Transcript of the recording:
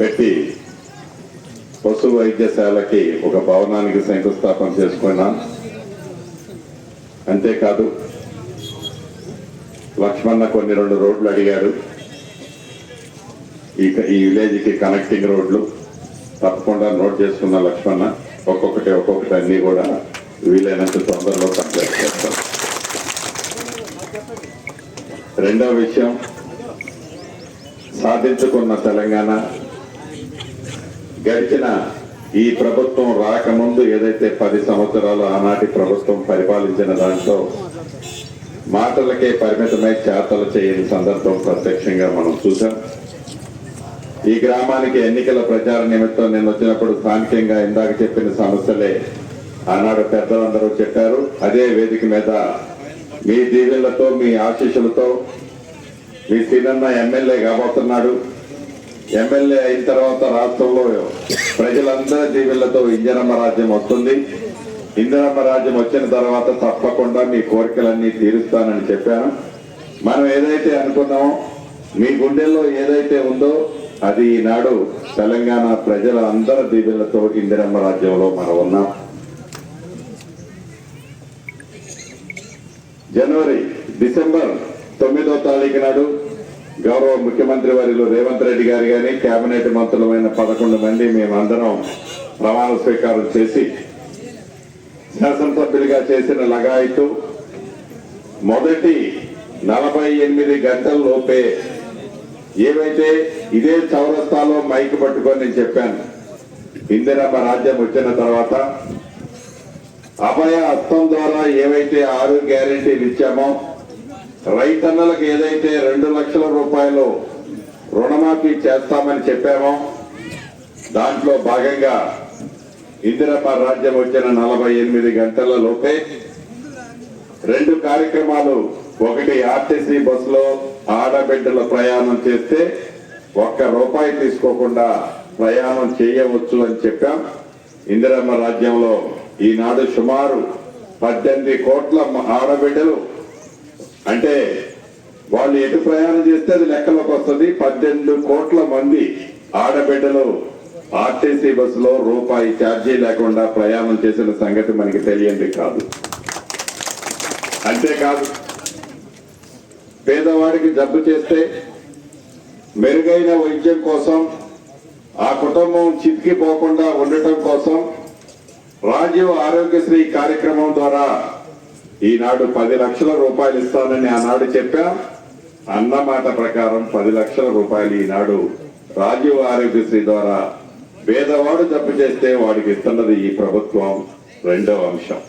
పెట్టి పశు వైద్యశాలకి ఒక భవనానికి శంకుస్థాపన చేసుకున్నాం. అంతేకాదు లక్ష్మణ కొన్ని రెండు రోడ్లు అడిగారు. ఈ ఈ విలేజ్కి కనెక్టింగ్ రోడ్లు తప్పకుండా నోట్ చేసుకున్న లక్ష్మణ ఒక్కొక్కటి ఒక్కొక్కటి అన్ని కూడా వీలైనంత తొందరలో కంప్లీట్ చేస్తాం. రెండవ విషయం సాధించుకున్న తెలంగాణ గడిచిన ఈ ప్రభుత్వం రాకముందు ఏదైతే పది సంవత్సరాలు ఆనాటి ప్రభుత్వం పరిపాలించిన దాంట్లో మాటలకే పరిమితమై చేతలు చేయని సందర్భం ప్రత్యక్షంగా మనం చూసాం ఈ గ్రామానికి ఎన్నికల ప్రచార నిమిత్తం నేను వచ్చినప్పుడు స్థానికంగా ఇందాక చెప్పిన సమస్యలే ఆనాడు పెద్దలందరూ చెప్పారు. అదే వేదిక మీద మీ దీవెళ్ళతో మీ ఆశీస్సులతో మీ సీనన్న ఎమ్మెల్యే కాబోతున్నాడు. ఎమ్మెల్యే అయిన తర్వాత రాష్ట్రంలో ప్రజలందరి దీవెళ్ళతో ఇంజనమ్మ రాజ్యం వస్తుంది. ఇందిరమ్మ రాజ్యం వచ్చిన తర్వాత తప్పకుండా మీ కోరికలన్నీ తీరుస్తానని చెప్పాను. మనం ఏదైతే అనుకున్నామో మీ గుండెల్లో ఏదైతే ఉందో అది ఈనాడు తెలంగాణ ప్రజల అందరి దీవెళ్ళతో ఇందిరమ్మ రాజ్యంలో మనం ఉన్నాం. జనవరి డిసెంబర్ తొమ్మిదో తారీఖు నాడు గౌరవ ముఖ్యమంత్రి వారిలో రేవంత్ రెడ్డి గారు కానీ కేబినెట్ మంత్రులమైన పదకొండు మంది మేమందరం ప్రమాణ స్వీకారం చేసి శాసనసభ్యులుగా చేసిన లగాయతు మొదటి నలభై ఎనిమిది గంటల లోపే ఏవైతే ఇదే చౌరస్తాలో మైక్ పట్టుకొని నేను చెప్పాను ఇందిరమ్మ రాజ్యం వచ్చిన తర్వాత అభయ హస్తం ద్వారా ఏవైతే ఆరు గ్యారెంటీలు ఇచ్చామో రైతన్నలకు ఏదైతే రెండు లక్షల రూపాయలు రుణమాఫీ చేస్తామని చెప్పాము. దాంట్లో భాగంగా ఇందిరమ్మ రాజ్యం వచ్చిన నలభై ఎనిమిది గంటల లోపే రెండు కార్యక్రమాలు. ఒకటి ఆర్టీసీ బస్సులో ఆడబిడ్డల ప్రయాణం చేస్తే ఒక్క రూపాయి తీసుకోకుండా ప్రయాణం చేయవచ్చు అని చెప్పాం. ఇందిరమ్మ రాజ్యంలో ఈనాడు సుమారు పద్దెనిమిది కోట్ల ఆడబిడ్డలు. అంటే వాళ్ళు ఎటు ప్రయాణం చేస్తే అది లెక్కలోకి వస్తుంది. పద్దెనిమిది కోట్ల మంది ఆడబిడ్డలు ఆర్టీసీ బస్సులో రూపాయి ఛార్జీ లేకుండా ప్రయాణం చేసిన సంగతి మనకి తెలియంది కాదు. అంతేకాదు పేదవాడికి జబ్బు చేస్తే మెరుగైన వైద్యం కోసం ఆ కుటుంబం చితికిపోకుండా ఉండటం కోసం రాజీవ్ ఆరోగ్యశ్రీ కార్యక్రమం ద్వారా ఈనాడు పది లక్షల రూపాయలు ఇస్తానని ఆనాడు చెప్పాం. అన్నమాట ప్రకారం పది లక్షల రూపాయలు ఈనాడు రాజీవ్ ఆరోగ్యశ్రీ ద్వారా పేదవాడు జబ్బు చేస్తే వాడికి ఇస్తున్నది ఈ ప్రభుత్వం రెండవ అంశం.